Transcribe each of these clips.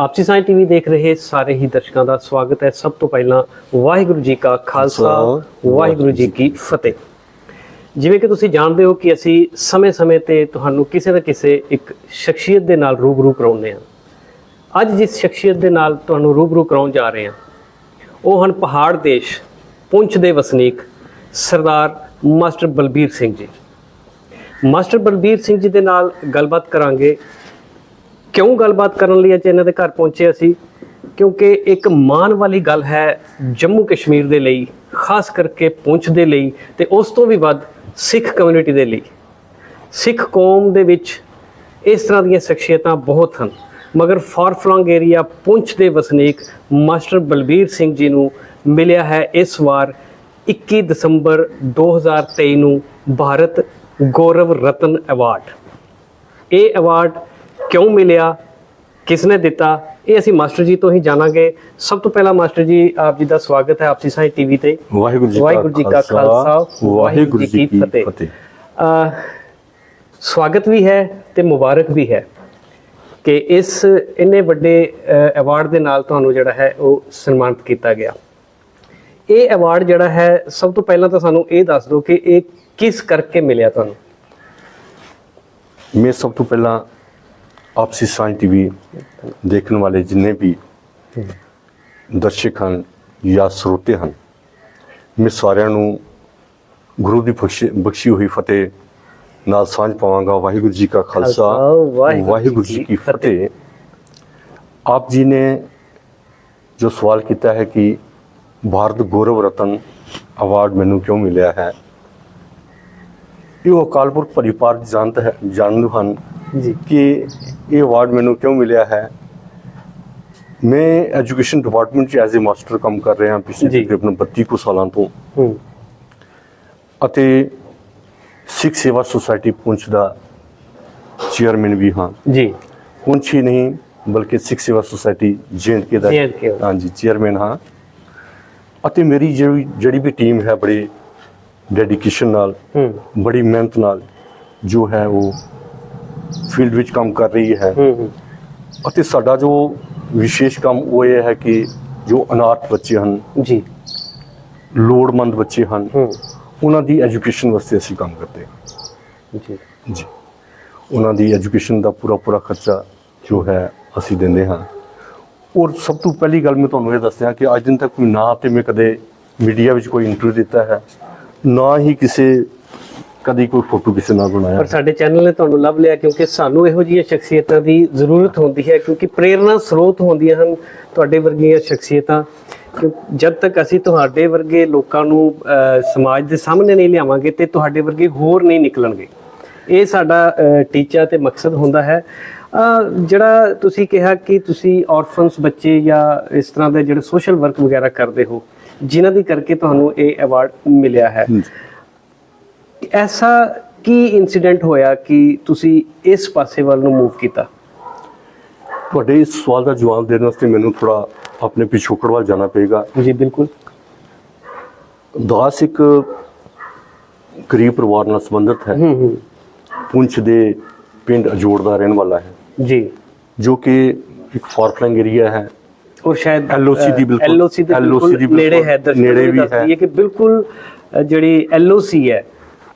ਆਪਸੀ ਸਾਈ ਟੀਵੀ ਦੇਖ ਰਹੇ ਸਾਰੇ ਹੀ ਦਰਸ਼ਕਾਂ ਦਾ ਸਵਾਗਤ ਹੈ। ਸਭ ਤੋਂ ਪਹਿਲਾਂ ਵਾਹਿਗੁਰੂ ਜੀ ਕਾ ਖਾਲਸਾ ਵਾਹਿਗੁਰੂ ਜੀ ਕੀ ਫਤਿਹ। ਜਿਵੇਂ ਕਿ ਤੁਸੀਂ ਜਾਣਦੇ ਹੋ ਕਿ ਅਸੀਂ ਸਮੇਂ-ਸਮੇਂ ਤੇ ਤੁਹਾਨੂੰ ਕਿਸੇ ਨਾ ਕਿਸੇ ਇੱਕ ਸ਼ਖਸੀਅਤ ਦੇ ਨਾਲ ਰੂਬਰੂ ਕਰਾਉਂਦੇ ਹਾਂ। ਅੱਜ ਜਿਸ ਸ਼ਖਸੀਅਤ ਦੇ ਨਾਲ ਤੁਹਾਨੂੰ ਰੂਬਰੂ ਕਰਾਉਣ ਜਾ ਰਹੇ ਹਾਂ ਉਹ ਹਨ ਪਹਾੜ ਦੇਸ਼ ਪੁੰਛ ਦੇ ਵਸਨੀਕ ਸਰਦਾਰ ਮਾਸਟਰ ਬਲਬੀਰ ਸਿੰਘ ਜੀ। ਮਾਸਟਰ ਬਲਬੀਰ ਸਿੰਘ ਜੀ ਦੇ ਨਾਲ ਗੱਲਬਾਤ ਕਰਾਂਗੇ ਕਿਉਂ ਗੱਲਬਾਤ ਕਰਨ ਲਈ ਅੱਜ ਇਹਨਾਂ ਦੇ ਘਰ ਪਹੁੰਚੇ ਅਸੀਂ? ਕਿਉਂਕਿ ਇੱਕ ਮਾਣ ਵਾਲੀ ਗੱਲ ਹੈ ਜੰਮੂ ਕਸ਼ਮੀਰ ਦੇ ਲਈ, ਖਾਸ ਕਰਕੇ ਪੁੰਛ ਦੇ ਲਈ ਤੇ ਉਸ ਤੋਂ ਵੀ ਵੱਧ ਸਿੱਖ ਕਮਿਊਨਿਟੀ ਦੇ ਲਈ। ਸਿੱਖ ਕੌਮ ਦੇ ਵਿੱਚ ਇਸ ਤਰ੍ਹਾਂ ਦੀਆਂ ਸ਼ਖਸੀਅਤਾਂ ਬਹੁਤ ਹਨ। ਮਗਰ ਫਾਰ ਫਲੰਗ ਏਰੀਆ ਪੁੰਛ ਦੇ ਵਸਨੀਕ ਮਾਸਟਰ ਬਲਬੀਰ ਸਿੰਘ ਜੀ ਨੂੰ ਮਿਲਿਆ ਹੈ ਇਸ ਵਾਰ 21 ਦਸੰਬਰ 2023 ਨੂੰ ਭਾਰਤ ਗੌਰਵ ਰਤਨ ਅਵਾਰਡ ਇਹ ਅਵਾਰਡ ਕਿਉਂ ਮਿਲਿਆ ਕਿਸ ਨੇ ਦਿੱਤਾ ਇਹ ਅਸੀਂ ਮਾਸਟਰ ਜੀ ਤੋਂ ਹੀ ਜਾਣਾਂਗੇ। ਸਭ ਤੋਂ ਪਹਿਲਾਂ ਮਾਸਟਰ ਜੀ ਆਪ ਜੀ ਦਾ ਸਵਾਗਤ ਹੈ ਆਪਸੀ ਸਾਈ ਟੀਵੀ ਤੇ। ਵਾਹਿਗੁਰੂ ਜੀ ਵਾਹਿਗੁਰੂ ਜੀ ਕਾ ਖਾਲਸਾ ਵਾਹਿਗੁਰੂ ਜੀ ਕੀ ਫਤਿਹ। ਸਵਾਗਤ ਵੀ ਹੈ ਤੇ ਮੁਬਾਰਕ ਵੀ ਹੈ ਕਿ ਇਸ ਇੰਨੇ ਵੱਡੇ ਅਵਾਰਡ ਦੇ ਨਾਲ ਤੁਹਾਨੂੰ ਜਿਹੜਾ ਹੈ ਉਹ ਸਨਮਾਨਿਤ ਕੀਤਾ ਗਿਆ। ਇਹ ਅਵਾਰਡ ਜਿਹੜਾ ਹੈ ਸਭ ਤੋਂ ਪਹਿਲਾਂ ਤਾਂ ਸਾਨੂੰ ਇਹ ਦੱਸ ਦਿਓ ਕਿ ਇਹ ਕਿਸ ਕਰਕੇ ਮਿਲਿਆ ਤੁਹਾਨੂੰ? ਮੈਂ ਸਭ ਤੋਂ ਪਹਿਲਾਂ ਆਪਸੀ ਸਾਇੰਸ ਟੀਵੀ ਦੇਖਣ ਵਾਲੇ ਜਿੰਨੇ ਵੀ ਦਰਸ਼ਕ ਹਨ ਜਾਂ ਸਰੋਤੇ ਹਨ ਮੈਂ ਸਾਰਿਆਂ ਨੂੰ ਗੁਰੂ ਦੀ ਬਖਸ਼ੀ ਹੋਈ ਫਤਿਹ ਨਾਲ ਸਾਂਝ ਪਾਵਾਂਗਾ। ਵਾਹਿਗੁਰੂ ਜੀ ਕਾ ਖਾਲਸਾ ਵਾਹਿਗੁਰੂ ਜੀ ਕੀ ਫਤਿਹ। ਆਪ ਜੀ ਨੇ ਜੋ ਸਵਾਲ ਕੀਤਾ ਹੈ ਕਿ ਭਾਰਤ ਗੌਰਵ ਰਤਨ ਅਵਾਰਡ ਮੈਨੂੰ ਕਿਉਂ ਮਿਲਿਆ ਹੈ? ਇਹ ਅਕਾਲ ਪੁਰਖ ਪਰਿਵਾਰ ਜਾਣਤ ਹੈ ਜਾਣਦੇ ਹਨ ਜੀ। ਕਿ ਇਹ ਅਵਾਰਡ ਮੈਨੂੰ ਕਿਉਂ ਮਿਲਿਆ ਹੈ? ਮੈਂ ਐਜੂਕੇਸ਼ਨ ਡਿਪਾਰਟਮੈਂਟ 'ਚ ਐਜ਼ ਅ ਮਾਸਟਰ ਕੰਮ ਕਰ ਰਿਹਾ ਪਿਛਲੇ। ਤਕਰੀਬਨ 32 ਕੁ ਸਾਲਾਂ ਤੋਂ। ਅਤੇ ਸਿੱਖ ਸੇਵਾ ਸੁਸਾਇਟੀ ਪੁੰਛ ਦਾ ਚੇਅਰਮੈਨ ਵੀ ਹਾਂ। ਜੀ। ਪੁੰਛ ਹੀ ਨਹੀਂ ਬਲਕਿ ਸਿੱਖ ਸੇਵਾ ਸੁਸਾਇਟੀ ਕੇ ਦਾ ਹਾਂਜੀ ਚੇਅਰਮੈਨ ਹਾਂ। ਅਤੇ ਮੇਰੀ ਜਿਹੜੀ ਜਿਹੜੀ ਵੀ ਟੀਮ ਹੈ ਬੜੀ ਡੈਡੀਕੇਸ਼ਨ ਨਾਲ ਬੜੀ ਮਿਹਨਤ ਨਾਲ ਜੋ ਹੈ ਉਹ ਫੀਲਡ ਵਿੱਚ ਕੰਮ ਕਰ ਰਹੀ ਹੈ। ਅਤੇ ਸਾਡਾ ਜੋ ਵਿਸ਼ੇਸ਼ ਕੰਮ ਉਹ ਇਹ ਹੈ ਕਿ ਜੋ ਅਨਾਥ ਬੱਚੇ ਹਨ ਜੀ। ਲੋੜਮੰਦ ਬੱਚੇ ਹਨ ਉਹਨਾਂ ਦੀ ਐਜੂਕੇਸ਼ਨ ਵਾਸਤੇ ਅਸੀਂ ਕੰਮ ਕਰਦੇ ਹਾਂ। ਜੀ। ਜੀ। ਉਹਨਾਂ ਦੀ ਐਜੂਕੇਸ਼ਨ ਦਾ ਪੂਰਾ ਪੂਰਾ ਖਰਚਾ ਜੋ ਹੈ ਅਸੀਂ ਦਿੰਦੇ ਹਾਂ। ਔਰ ਸਭ ਤੋਂ ਪਹਿਲੀ ਗੱਲ ਮੈਂ ਤੁਹਾਨੂੰ ਇਹ ਦੱਸਿਆ ਕਿ ਅੱਜ ਦਿਨ ਤੱਕ ਕੋਈ ਨਾ ਤੇ ਮੈਂ ਕਦੇ ਮੀਡੀਆ ਵਿੱਚ ਕੋਈ ਇੰਟਰਵਿਊ ਦਿੱਤਾ ਹੈ ਨਾ ਹੀ ਕਿਸੇ ਕਦੀ ਕੋਈ ਫੋਟੋ ਕਿਸੇ ਨਾਲ ਬਣਾਇਆ? ਪਰ ਸਾਡੇ ਚੈਨਲ ਨੇ ਤੁਹਾਨੂੰ ਲੱਭ ਲਿਆ ਕਿਉਂਕਿ ਸਾਨੂੰ ਇਹੋ ਜਿਹੀਆਂ ਸ਼ਖਸੀਅਤਾਂ ਦੀ ਜ਼ਰੂਰਤ ਹੁੰਦੀ ਹੈ ਕਿਉਂਕਿ ਪ੍ਰੇਰਣਾ ਸਰੋਤ ਹੁੰਦੀਆਂ ਹਨ ਤੁਹਾਡੇ ਵਰਗੀਆਂ ਸ਼ਖਸੀਅਤਾਂ। ਜਦ ਤੱਕ ਅਸੀਂ ਤੁਹਾਡੇ ਵਰਗੇ ਲੋਕਾਂ ਨੂੰ ਸਮਾਜ ਦੇ ਸਾਹਮਣੇ ਨਹੀਂ ਲਿਆਵਾਂਗੇ ਤੇ ਤੁਹਾਡੇ ਵਰਗੇ ਹੋਰ ਨਹੀਂ ਨਿਕਲਣਗੇ। ਇਹ ਸਾਡਾ ਟੀਚਾ ਤੇ ਮਕਸਦ ਹੁੰਦਾ ਹੈ। ਜਿਹੜਾ ਤੁਸੀਂ ਕਿਹਾ ਕਿ ਤੁਸੀਂ ਔਰਫਨਸ ਬੱਚੇ ਜਾਂ ਇਸ ਤਰ੍ਹਾਂ ਦੇ ਜਿਹੜੇ ਸੋਸ਼ਲ ਵਰਕ ਵਗੈਰਾ ਕਰਦੇ ਹੋ ਜਿਨ੍ਹਾਂ ਦੀ ਕਰਕੇ ਤੁਹਾਨੂੰ ਇਹ ਅਵਾਰਡ ਮਿਲਿਆ ਹੈ। ਐਸਾ ਕੀ ਇਨਸੀਡੈਂਟ ਹੋਇਆ ਕਿ ਤੁਸੀਂ ਇਸ ਪਾਸੇ ਵੱਲ ਨੂੰ ਮੂਵ ਕੀਤਾ? ਤੁਹਾਡੇ ਇਸ ਸਵਾਲ ਦਾ ਜਵਾਬ ਦੇਣ ਵਾਸਤੇ ਮੈਨੂੰ ਥੋੜਾ ਆਪਣੇ ਪਿਛੋਕੜ ਵੱਲ ਜਾਣਾ ਪਏਗਾ। ਜੀ ਬਿਲਕੁਲ। ਦਾਸ ਇੱਕ ਗਰੀਬ ਪਰਿਵਾਰ ਨਾਲ ਸੰਬੰਧਿਤ ਹੈ। ਹੂੰ ਹੂੰ। ਪੁੰਛ ਦੇ ਪਿੰਡ ਅਜੋੜ ਦਾ ਰਹਿਣ ਵਾਲਾ ਹੈ। ਜੀ। ਜੋ ਕਿ ਇੱਕ ਫਾਰਫਲੰਗ ਏਰੀਆ ਹੈ। ਔਰ ਸ਼ਾਇਦ LOC ਦੀ ਬਿਲਕੁਲ- ਐਲਓਸੀ ਦੇ ਨੇੜੇ ਹੈ ਦਰਸ਼ਕਾਂ ਨੇੜੇ ਨੂੰ ਵੀ ਦੱਸ ਹੈ। ਦਈਏ ਕਿ ਬਿਲਕੁਲ ਜਿਹੜੀ ਐਲਓਸੀ ਹੈ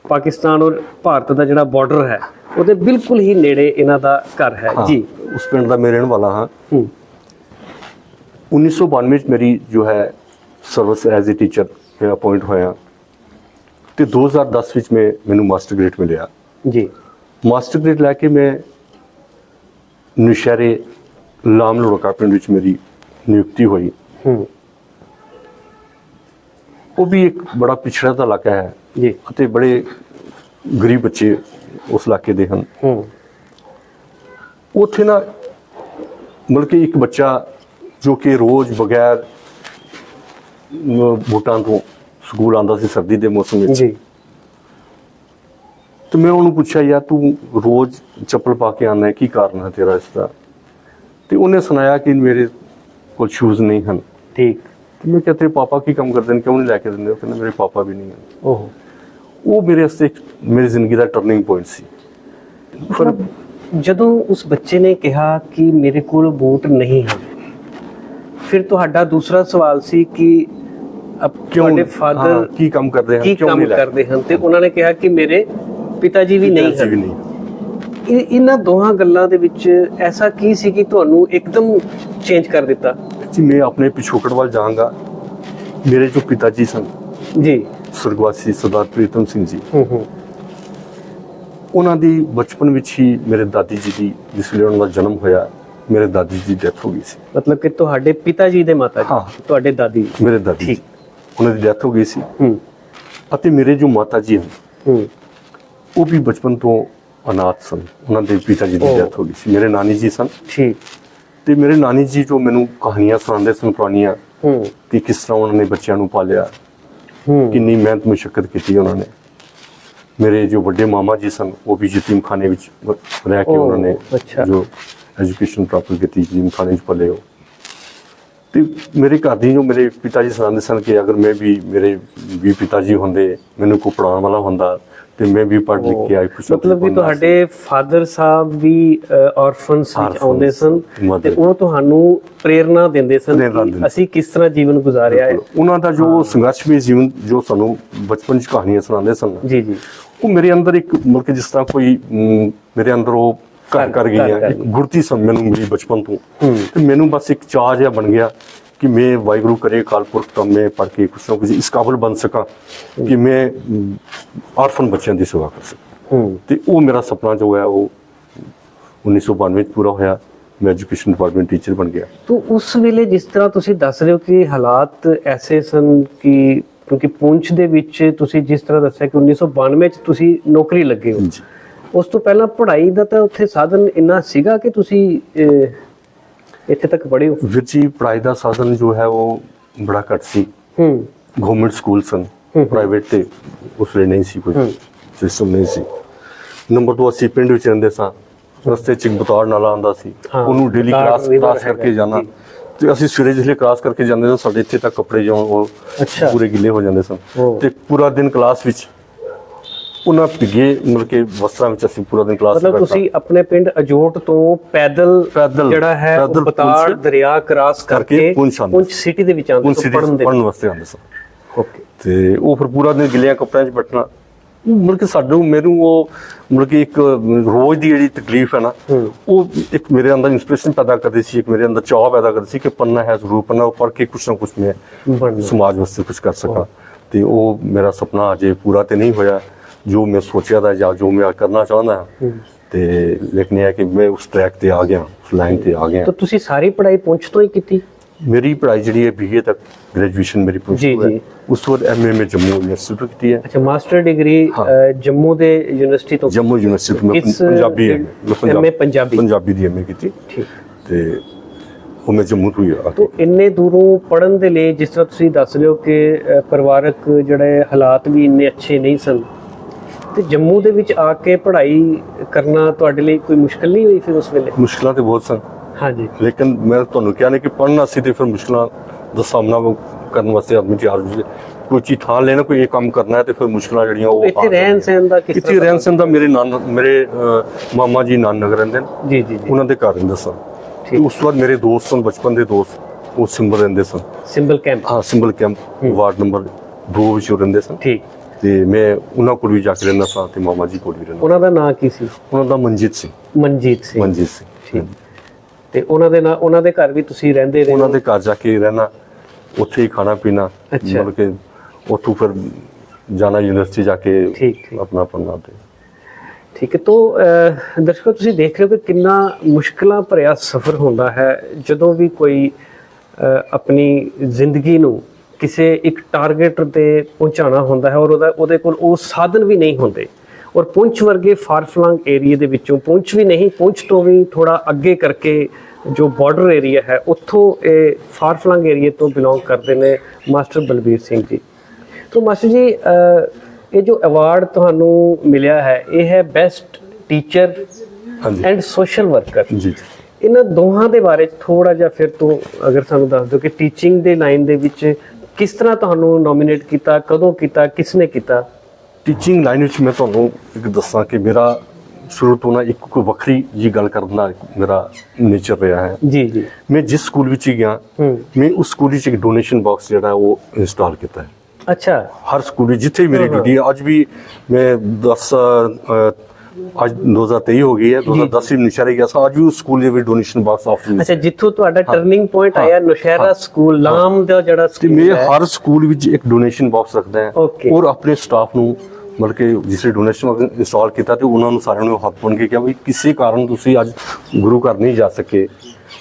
ਪਾਕਿਸਤਾਨ ਔਰ ਭਾਰਤ ਦਾ ਜਿਹੜਾ ਬਾਰਡਰ ਹੈ ਉਹਦੇ ਬਿਲਕੁਲ ਹੀ ਨੇੜੇ ਇਹਨਾਂ ਦਾ ਘਰ ਹੈ। ਜੀ। ਉਸ ਪਿੰਡ ਦਾ ਮੈਂ ਰਹਿਣ ਵਾਲਾ ਹਾਂ। ਹੂੰ। 1992 ਵਿੱਚ ਮੇਰੀ ਜੋ ਹੈ ਸਰਵਿਸ ਐਜ਼ ਅ ਟੀਚਰ ਮੈਂ ਅਪਾਇੰਟ ਹੋਇਆ। ਤੇ 2010 ਵਿੱਚ ਮੈਂ ਮੈਨੂੰ ਮਾਸਟਰ ਗ੍ਰੇਡ ਮਿਲਿਆ। ਜੀ। ਮਾਸਟਰ ਗ੍ਰੇਡ ਲੈ ਕੇ ਮੈਂ ਨੁਸ਼ਹਿਰੇ ਲਾਮ ਲੋੜਕਾ ਪਿੰਡ ਵਿੱਚ ਮੇਰੀ ਨਿਯੁਕਤੀ ਹੋਈ। ਹੂੰ। ਉਹ ਵੀ ਇੱਕ ਬੜਾ ਪਿਛੜਾ ਦਾ ਇਲਾਕਾ ਹੈ। ਜੀ। ਅਤੇ ਬੜੇ ਗਰੀਬ ਬੱਚੇ ਉਸ ਇਲਾਕੇ ਦੇ ਹਨ। ਹੂੰ। ਉੱਥੇ ਨਾ ਮਤਲਬ ਕਿ ਇੱਕ ਬੱਚਾ ਜੋ ਕਿ ਰੋਜ਼ ਬਗੈਰ ਬੂਟਾਂ ਤੋਂ ਸਕੂਲ ਆਂਦਾ ਸੀ ਸਰਦੀ ਦੇ ਮੌਸਮ ਵਿੱਚ। ਜੀ। ਤੇ ਮੈਂ ਉਹਨੂੰ ਪੁੱਛਿਆ ਯਾਰ ਤੂੰ ਰੋਜ਼ ਚੱਪਲ ਪਾ ਕੇ ਆਉਂਦਾ ਹੈ ਕੀ ਕਾਰਨ ਹੈ ਤੇਰਾ ਇਸ ਦਾ? ਤੇ ਉਹਨੇ ਸੁਣਾਇਆ ਕਿ ਮੇਰੇ ਕੋਲ ਸ਼ੂਜ਼ ਨਹੀਂ ਹਨ। ਠੀਕ। ਤੇ ਮੈਂ ਕਿਹਾ ਤੇਰੇ ਪਾਪਾ ਕੀ ਕੰਮ ਕਰਦੇ ਨੇ? ਕਿਉਂ ਨਹੀਂ ਲੈ ਕੇ ਦਿੰਦੇ? ਉਹ ਕਹਿੰਦਾ ਮੇਰੇ ਪਾਪਾ ਵੀ ਨਹੀਂ ਹਨ। ਓਹ। ਉਹ ਮੇਰੇ ਵਾਸਤੇ ਮੇਰੀ ਜ਼ਿੰਦਗੀ ਦਾ ਟਰਨਿੰਗ ਪੁਆਇੰਟ ਸੀ। ਪਰ ਜਦੋਂ ਉਸ ਬੱਚੇ ਨੇ ਕਿਹਾ ਕਿ ਮੇਰੇ ਕੋਲ ਬੂਟ ਨਹੀਂ ਹਨ ਫਿਰ ਤੁਹਾਡਾ ਦੂਸਰਾ ਸਵਾਲ ਸੀ ਕਿ ਅਬ ਤੁਹਾਡੇ ਫਾਦਰ ਕੀ ਕੰਮ ਕਰਦੇ ਹਨ? ਕੀ ਕੰਮ ਕਰਦੇ ਹਨ? ਤੇ ਉਹਨਾਂ ਨੇ ਕਿਹਾ ਕਿ ਮੇਰੇ ਪਿਤਾ ਜੀ ਵੀ ਨਹੀਂ। ਹਨ ਇਹਨਾਂ ਦੋਹਾਂ ਗੱਲਾਂ ਦੇ ਵਿੱਚ ਐਸਾ ਕੀ ਸੀ ਕਿ ਤੁਹਾਨੂੰ ਇੱਕਦਮ ਚੇਂਜ ਕਰ ਦਿੱਤਾ? ਜੀ ਮੈਂ ਆਪਣੇ ਪਿਛੋਕੜ ਵੱਲ ਜਾਵਾਂਗਾ। ਮੇਰੇ ਜੋ ਪਿਤਾ ਜੀ ਸਨ ਜੀ। ਸੁਰਗਵਾਸੀ ਸਰਦਾਰ ਪ੍ਰੀਤਮ ਸਿੰਘ ਜੀ। ਹੂੰ ਹੂੰ। ਉਹਨਾਂ ਦੀ ਬਚਪਨ ਵਿੱਚ ਹੀ ਮੇਰੇ ਦਾਦੀ ਜੀ ਦੀ ਜਿਸ ਵੇਲੇ ਉਹਨਾਂ ਦਾ ਜਨਮ ਹੋਇਆ ਮੇਰੇ ਦਾਦੀ ਜੀ ਦੀ ਡੈਥ ਹੋ ਗਈ ਸੀ। ਮਤਲਬ ਕਿ ਤੁਹਾਡੇ ਪਿਤਾ ਜੀ ਦੇ ਮਾਤਾ। ਜੀ ਤੁਹਾਡੇ ਦਾਦੀ। ਮੇਰੇ ਦਾਦੀ ਠੀਕ। ਉਹਨਾਂ ਦੀ ਡੈਥ ਹੋ ਗਈ ਸੀ। ਹੂੰ। ਅਤੇ ਮੇਰੇ ਜੋ ਮਾਤਾ ਜੀ ਹਨ ਹੂੰ। ਉਹ ਵੀ ਬਚਪਨ ਤੋਂ ਅਨਾਥ ਸਨ। ਉਹਨਾਂ ਦੇ ਪਿਤਾ ਜੀ ਦੀ। ਡੈਥ ਹੋ ਗਈ ਸੀ। ਮੇਰੇ ਨਾਨੀ ਜੀ ਸਨ। ਠੀਕ। ਤੇ ਮੇਰੇ ਨਾਨੀ ਜੀ ਜੋ ਮੈਨੂੰ ਕਹਾਣੀਆਂ ਸੁਣਾਉਂਦੇ ਸਨ ਪੁਰਾਣੀਆਂ ਹੂੰ। ਕਿ ਕਿਸ ਤਰ੍ਹਾਂ ਉਹਨਾਂ ਨੇ ਬੱਚਿਆਂ ਨੂੰ ਪਾਲਿਆ ਕਿੰਨੀ ਮਿਹਨਤ ਮੁਸ਼ਕਲ ਕੀਤੀ ਉਹਨਾਂ ਨੇ। ਮੇਰੇ ਜੋ ਵੱਡੇ ਮਾਮਾ ਜੀ ਸਨ ਉਹ ਵੀ ਯਤੀਮਖਾਨੇ ਵਿੱਚ ਰਹਿ ਕੇ ਉਹਨਾਂ ਨੇ। ਜੋ ਐਜੂਕੇਸ਼ਨ ਪ੍ਰਾਪਤ ਕੀਤੀ ਯਤੀਮਖਾਨੇ ਵਿੱਚ ਪਲੇ ਹੋ ਤੇ ਮੇਰੇ ਘਰ ਦੀ ਜੋ ਮੇਰੇ ਪਿਤਾ ਜੀ ਸੁਣਾਉਂਦੇ ਸਨ ਕਿ ਅਗਰ ਮੈਂ ਵੀ ਮੇਰੇ ਵੀ ਪਿਤਾ ਜੀ ਹੁੰਦੇ ਮੈਨੂੰ ਕੋ ਪੜਾਉਣ ਵਾਲਾ ਹੁੰਦਾ ਤੇ ਮੈਂ ਵੀ ਪੜ੍ਹ ਲਿਖ ਕੇ ਆਈ ਕੁਛ ਮਤਲਬ ਸੀ। ਤੁਹਾਡੇ ਫਾਦਰ ਸਾਹਿਬ ਵੀ ਆਰਫਨਸ ਵਿੱਚ ਆਉਂਦੇ ਸਨ. ਤੇ ਉਹ ਤੁਹਾਨੂੰ ਪ੍ਰੇਰਣਾ ਦਿੰਦੇ ਸਨ ਕਿ। ਅਸੀਂ ਕਿਸ ਤਰ੍ਹਾਂ ਜੀਵਨ ਗੁਜ਼ਾਰਿਆ ਹੈ ਉਹਨਾਂ ਦਾ ਜੋ ਸੰਘਰਸ਼ਮਈ ਜੀਵਨ ਜੋ ਸਾਨੂੰ ਬਚਪਨ 'ਚ ਕਹਾਣੀਆਂ ਸੁਣਾਉਂਦੇ ਸਨ ਜੀ ਜੀ ਉਹ ਮੇਰੇ ਅੰਦਰ ਇੱਕ ਮਤਲਬ ਕਿ ਜਿਸ ਤਰ੍ਹਾਂ ਕੋਈ ਮੇਰੇ ਅੰਦਰ ਉਹ ਕਰ ਘਰ ਗਈਆਂ ਕਰ ਇੱਕ। ਗੁਰਤੀ ਸੰ ਮੈਨੂੰ ਮਿਲੀ ਬਚਪਨ ਤੋਂ। ਤੇ ਮੈਨੂੰ ਬਸ ਇੱਕ ਚਾਹ ਜਿਹਾ ਬਣ ਗਿਆ ਕਿ ਮੈਂ ਵਾਹਿਗੁਰੂ ਕਰੇ ਕਾਲਪੁਰਖ ਤੋਂ ਮੈਂ ਪੜ੍ਹ ਕੇ ਕੁਛ ਨਾ ਕੁਛ ਇਸ ਕਾਬਲ ਬਣ ਸਕਾਂ ਕਿ ਮੈਂ ਆਰਫਨ ਬੱਚਿਆਂ ਦੀ ਸੇਵਾ ਕਰ ਸਕਾਂ ਤੇ ਉਹ ਮੇਰਾ ਸੁਪਨਾ ਜੋ ਹੈ ਉਹ 1992 ਵਿੱਚ ਪੂਰਾ ਹੋਇਆ ਮੈਂ ਐਜੂਕੇਸ਼ਨ ਡਿਪਾਰਟਮੈਂਟ ਟੀਚਰ ਬਣ ਗਿਆ ਤੋ ਉਸ ਵੇਲੇ ਜਿਸ ਤਰ੍ਹਾਂ ਤੁਸੀਂ ਦੱਸ ਰਹੇ ਹੋ ਕਿ ਹਾਲਾਤ ਐਸੇ ਸਨ ਕਿ ਕਿਉਂਕਿ ਪੁੰਛ ਦੇ ਵਿੱਚ ਤੁਸੀਂ ਜਿਸ ਤਰ੍ਹਾਂ ਦੱਸਿਆ ਕਿ 1992 ਚ ਤੁਸੀਂ ਨੌਕਰੀ ਲੱਗੇ ਹੋ ਉਸ ਤੋਂ ਪਹਿਲਾਂ ਪੜ੍ਹਾਈ ਦਾ ਤਾਂ ਉੱਥੇ ਸਾਧਨ ਇੰਨਾ ਸੀਗਾ ਕਿ ਤੁਸੀਂ ਇੱਥੇ ਤੱਕ ਪੜ੍ਹੇ ਹੋ ਵੀਰ ਜੀ ਪੜ੍ਹਾਈ ਦਾ ਸਾਧਨ ਜੋ ਹੈ ਉਹ ਬੜਾ ਘੱਟ ਸੀ ਹੂੰ ਗਵਰਨਮੈਂਟ ਸਕੂਲ ਸਨ। ਪ੍ਰਾਈਵੇਟ ਤੇ ਉਸ ਵੇਲੇ ਨਹੀਂ ਸੀ। ਕੋਈ ਸਿਸਟਮ ਨਹੀਂ ਸੀ ਨੰਬਰ 2 ਅਸੀਂ ਪਿੰਡ ਵਿੱਚ ਰਹਿੰਦੇ ਸਾਂ ਰਸਤੇ 'ਚ ਬਤਾੜ ਨਾਲਾ ਆਉਂਦਾ ਸੀ ਉਹਨੂੰ ਡੇਲੀ ਕ੍ਰਾਸ ਹੈਗਾ ਕਰਕੇ ਜਾਣਾ। ਤੇ ਅਸੀਂ ਸਵੇਰੇ ਜਿਹੜੇ ਕ੍ਰਾਸ ਕਰਕੇ ਜਾਂਦੇ ਸਾਂ ਸਾਡੇ ਇੱਥੇ ਤੱਕ ਕੱਪੜੇ ਜੋ ਉਹ। ਪੂਰੇ ਗਿੱਲੇ ਹੋ ਜਾਂਦੇ ਸਨ। ਤੇ ਪੂਰਾ ਦਿਨ ਕਲਾਸ ਵਿੱਚ ਉਹਨਾਂ ਭਿੱਗੇ ਮਤਲਬ ਕਿ ਵਸਤਰਾਂ ਵਿੱਚ ਅਸੀਂ ਪੂਰਾ ਦਿਨ ਕਲਾਸ ਮਤਲਬ ਤੁਸੀਂ ਆਪਣੇ ਪਿੰਡ ਅਜੋਟ ਤੋਂ ਪੈਦਲ ਜਿਹੜਾ ਹੈ ਉਹ ਬਤਾੜ ਦਰਿਆ ਕ੍ਰਾਸ ਕਰਕੇ ਪੁੰਛ ਸਿਟੀ ਦੇ ਵਿੱਚ ਆਉਂਦੇ ਤੋਂ ਪੜਨ ਦੇ ਪੜਨ ਵਾਸਤੇ ਆਉਂਦੇ ਸਨ ਓਕੇ ਤੇ ਉਹ ਫਿਰ ਪੂਰਾ ਦਿਨ ਗਿੱਲਿਆਂ ਕੱਪੜਿਆਂ 'ਚ ਬੈਠਣਾ। ਮਤਲਬ ਕਿ ਸਾਨੂੰ ਮੈਨੂੰ ਉਹ ਮਤਲਬ ਕਿ ਇੱਕ ਰੋਜ਼ ਦੀ ਜਿਹੜੀ ਤਕਲੀਫ ਹੈ ਨਾ। ਉਹ ਇੱਕ ਮੇਰੇ ਅੰਦਰ ਇਨਸਪੀਰੇਸ਼ਨ ਪੈਦਾ ਕਰਦੀ ਸੀ ਇੱਕ ਮੇਰੇ ਅੰਦਰ ਚਾਹ ਪੈਦਾ ਕਰਦੀ ਸੀ ਕਿ ਪੜਨਾ ਹੈ ਜ਼ਰੂਰ ਪੜਨਾ ਉਹ ਪੜ੍ਹ ਕੇ ਕੁਛ ਨਾ ਕੁਛ ਮੈਂ ਸਮਾਜ ਵਾਸਤੇ ਕੁਝ ਕਰ ਸਕਾਂ। ਤੇ ਉਹ ਮੇਰਾ ਸੁਪਨਾ ਅਜੇ ਪੂਰਾ ਤੇ ਨਹੀਂ ਹੋਇਆ। ਜੋ ਮੈਂ ਸੋਚਿਆ ਦਾ ਜਾਂ ਜੋ ਮੈਂ ਕਰਨਾ ਚਾਹੁੰਦਾ। ਤੇ ਲੇਕਿਨ ਇਹ ਹੈ ਕਿ ਮੈਂ ਉਸ ਟਰੈਕ ਤੇ ਆ ਗਿਆ ਉਸ ਲਾਈਨ ਤੇ ਆ ਗਿਆ। ਤਾਂ ਤੁਸੀਂ ਸਾਰੀ ਪੜ੍ਹਾਈ ਪੁੰਛ ਤੋਂ ਹੀ ਕੀਤੀ? ਮੇਰੀ ਪੜ੍ਹਾਈ ਜਿਹੜੀ ਹੈ ਬੀਏ ਤੱਕ ਗ੍ਰੈਜੂਏਸ਼ਨ ਮੇਰੀ ਹੋਈ ਜੀ। ਹੈ। ਉਸ ਤੋਂ ਬਾਅਦ ਐਮਏ ਮੈਂ ਜੰਮੂ ਯੂਨੀਵਰਸਿਟੀ ਤੋਂ ਕੀਤੀ ਹੈ। ਅੱਛਾ ਮਾਸਟਰ ਡਿਗਰੀ। ਜੰਮੂ ਦੇ ਯੂਨੀਵਰਸਿਟੀ ਤੋਂ ਜੰਮੂ ਯੂਨੀਵਰਸਿਟੀ ਤੋਂ ਮੈਂ ਪੰਜਾਬੀ ਹੈ ਪੰਜਾਬੀ। ਪੰਜਾਬੀ। ਦੀ ਐਮਏ ਕੀਤੀ। ਠੀਕ। ਤੇ ਉਹ ਮੈਂ ਜੰਮੂ ਤੋਂ ਹੀ ਆ ਤੋ ਇੰਨੇ ਦੂਰੋਂ ਪੜਨ ਦੇ ਲਈ ਜਿਸ ਤਰ੍ਹਾਂ ਤੁਸੀਂ ਦੱਸ ਰਹੇ ਹੋ ਕਿ ਪਰਿਵਾਰਕ ਜਿਹੜੇ ਹਾਲਾਤ ਵੀ ਇੰਨੇ ਅੱਛੇ ਨਹੀਂ ਸਨ ਤੇ ਜੰਮੂ ਦੇ ਵਿੱਚ ਆ ਕੇ ਪੜ੍ਹਾਈ ਕਰਨਾ ਤੁਹਾਡੇ ਲਈ ਕੋਈ ਮੁਸ਼ਕਲ ਨਹੀਂ ਹੋਈ ਫਿਰ ਉਸ ਵੇਲੇ? ਮੁਸ਼ਕਲਾਂ ਤੇ ਬਹੁਤ ਸਨ। ਹਾਂਜੀ। ਲੇਕਿਨ ਮੈਂ ਤੁਹਾਨੂੰ ਕਿਹਾ ਨਹੀਂ ਕਿ ਪੜ੍ਹਨਾ ਸੀ ਤੇ ਫਿਰ ਮੁਸ਼ਕਲਾਂ ਦਾ ਸਾਹਮਣਾ ਕਰਨ ਵਾਸਤੇ ਆਦਮੀ ਤਿਆਰ ਹੋ ਜਾਏ ਕੋਈ ਚੀਜ਼ ਥਾਂ ਲੈਣਾ ਕੋਈ ਇਹ ਕੰਮ ਕਰਨਾ ਹੈ ਤੇ ਫਿਰ ਮੁਸ਼ਕਲਾਂ ਜਿਹੜੀਆਂ ਉਹ ਇੱਥੇ ਰਹਿਣ। ਸਹਿਣ ਦਾ ਕਿਸ ਇੱਥੇ ਤਰ੍ਹਾਂ ਰਹਿਣ ਸਹਿਣ ਦਾ ਮੇਰੇ ਨਾਨ ਮੇਰੇ ਮਾਮਾ ਜੀ ਨਾਨ ਨਗਰ ਰਹਿੰਦੇ ਨੇ। ਜੀ ਜੀ ਜੀ। ਉਹਨਾਂ ਦੇ ਘਰ ਰਹਿੰਦਾ ਸਨ। ਠੀਕ। ਉਸ ਤੋਂ ਬਾਅਦ ਮੇਰੇ ਦੋਸਤ ਸਨ ਬਚਪਨ ਦੇ ਦੋਸਤ ਉਹ ਸਿੰਬਲ ਰਹਿੰਦੇ ਸਨ। ਸਿੰਬਲ ਕੈਂਪ। ਹਾਂ ਸਿੰਬਲ ਕੈਂਪ ਵਾਰਡ ਨੰਬਰ 2 ਵਿੱਚ ਰਹਿੰਦੇ ਸਨ। ਠੀਕ। ਤੇ ਮੈਂ ਉਹਨਾਂ ਕੋਲ ਵੀ ਜਾ ਕੇ ਰਹਿੰਦਾ ਸਾਂ ਤੇ ਮਾਮਾ ਜੀ ਕੋਲ ਵੀ ਰਹਿੰਦਾ। ਉਹਨਾਂ ਦਾ ਨਾਂ ਕੀ ਸੀ? ਉਹਨਾਂ ਦਾ ਮਨਜੀਤ ਸਿੰਘ। ਮਨਜੀਤ ਸਿੰਘ। ਮਨਜੀਤ ਸਿੰਘ ਠੀਕ। ਤੇ ਉਹਨਾਂ ਦੇ ਨਾਲ ਉਹਨਾਂ ਦੇ ਘਰ ਵੀ ਤੁਸੀਂ ਰਹਿੰਦੇ ਰਹੇ ਉਹਨਾਂ ਦੇ ਘਰ ਜਾ ਕੇ ਰਹਿਣਾ ਉੱਥੇ ਹੀ ਖਾਣਾ ਪੀਣਾ। ਮਤਲਬ ਕਿ ਉੱਥੋਂ ਫਿਰ ਜਾਣਾ ਯੂਨੀਵਰਸਿਟੀ ਜਾ ਕੇ। ਆਪਣਾ ਪੜ੍ਹਨਾ ਤੇ ਠੀਕ ਹੈ ਤੋਂ ਦਰਸ਼ਕੋ ਤੁਸੀਂ ਦੇਖ ਰਹੇ ਹੋ ਕਿ ਕਿੰਨਾ ਮੁਸ਼ਕਲਾਂ ਭਰਿਆ ਸਫ਼ਰ ਹੁੰਦਾ ਹੈ ਜਦੋਂ ਵੀ ਕੋਈ ਆਪਣੀ ਜ਼ਿੰਦਗੀ ਨੂੰ ਕਿਸੇ ਇੱਕ ਟਾਰਗੇਟ ਤੇ ਪਹੁੰਚਾਉਣਾ ਹੁੰਦਾ ਹੈ ਔਰ ਉਹਦਾ ਉਹਦੇ ਕੋਲ ਉਹ ਸਾਧਨ ਵੀ ਨਹੀਂ ਹੁੰਦੇ। ਔਰ ਪੁੰਛ ਵਰਗੇ ਫਾਰਫਲੰਗ ਏਰੀਏ ਦੇ ਵਿੱਚੋਂ ਪੁੰਛ ਵੀ ਨਹੀਂ ਪੁੰਛ ਤੋਂ ਵੀ ਥੋੜਾ ਅੱਗੇ ਕਰਕੇ ਜੋ ਬਾਰਡਰ ਏਰੀਆ ਹੈ ਉੱਥੋਂ ਇਹ ਫਾਰਫਲੰਗ ਏਰੀਏ ਤੋਂ ਬਿਲੋਂਗ ਕਰਦੇ ਨੇ ਮਾਸਟਰ ਬਲਬੀਰ ਸਿੰਘ ਜੀ। ਤੋ ਮਾਸਟਰ ਜੀ ਇਹ ਜੋ ਅਵਾਰਡ ਤੁਹਾਨੂੰ ਮਿਲਿਆ ਹੈ ਇਹ ਹੈ best teacher and social worker ਜੀ ਇਹਨਾਂ ਦੋਹਾਂ ਦੇ ਬਾਰੇ ਥੋੜਾ ਜਿਹਾ ਫਿਰ ਤੋਂ ਅਗਰ ਸਾਨੂੰ ਦੱਸ ਦਿਓ ਕਿ ਟੀਚਿੰਗ ਦੇ ਲਾਈਨ ਦੇ ਵਿੱਚ ਕਿਸ ਤਰ੍ਹਾਂ ਤੁਹਾਨੂੰ ਨੋਮੀਨੇਟ ਕੀਤਾ ਕਦੋਂ ਕੀਤਾ ਕਿਸਨੇ ਕੀਤਾ? ਟੀਚਿੰਗ ਲਾਈਨ ਵਿੱਚ ਮੈਂ ਤੁਹਾਨੂੰ ਇੱਕ ਦੱਸਾਂ ਕਿ ਮੇਰਾ ਸ਼ੁਰੂ ਤੋਂ ਨਾ ਇੱਕ ਕੋਈ ਵੱਖਰੀ ਜੀ ਗੱਲ ਕਰਨ ਦਾ ਮੇਰਾ ਨੇਚਰ ਰਿਹਾ ਹੈ। ਜੀ ਜੀ। ਮੈਂ ਜਿਸ ਸਕੂਲ ਵਿੱਚ ਗਿਆ ਮੈਂ ਉਸ ਸਕੂਲ ਵਿੱਚ ਇੱਕ ਡੋਨੇਸ਼ਨ ਬਾਕਸ ਜਿਹੜਾ ਉਹ ਇੰਸਟਾਲ ਕੀਤਾ ਹੈ। ਅੱਛਾ। ਹਰ ਸਕੂਲ ਵਿੱਚ ਜਿੱਥੇ ਮੇਰੀ ਡਿਊਟੀ ਹੈ। ਅੱਜ ਵੀ ਮੈਂ 10 ਅ, ਅੱਜ 2023 ਹੋ ਗਈ ਹੈ 2010 ਵਿੱਚ ਨਿਸ਼ਾਰੇ ਗਿਆ ਸੀ ਅੱਜ ਵੀ ਸਕੂਲ ਦੇ ਵਿੱਚ ਡੋਨੇਸ਼ਨ ਬਾਕਸ ਆਫਿਸ ਅੱਛਾ ਜਿੱਥੋਂ ਤੁਹਾਡਾ ਟਰਨਿੰਗ ਪੁਆਇੰਟ ਆਇਆ ਨੁਸ਼ਹਿਰਾ ਸਕੂਲ ਲਾਮ ਦਾ ਜਿਹੜਾ ਸਕੂਲ ਮੈਂ ਹੈ। ਹਰ ਸਕੂਲ ਵਿੱਚ ਇੱਕ ਡੋਨੇਸ਼ਨ ਬਾਕਸ ਰੱਖਦਾ ਹਾਂ. ਔਰ ਆਪਣੇ ਸਟਾਫ ਨੂੰ ਮਤਲਬ ਕਿ ਜਿਸੇ ਡੋਨੇਸ਼ਨ ਇੰਸਟਾਲ ਕੀਤਾ ਤੇ ਉਹਨਾਂ ਨੂੰ ਸਾਰਿਆਂ ਨੂੰ ਹੱਥ ਬਣ ਕੇ ਕਿਹਾ ਵੀ ਕਿਸੇ ਕਾਰਨ ਤੁਸੀਂ ਅੱਜ ਗੁਰੂ ਘਰ ਨਹੀਂ ਜਾ ਸਕੇ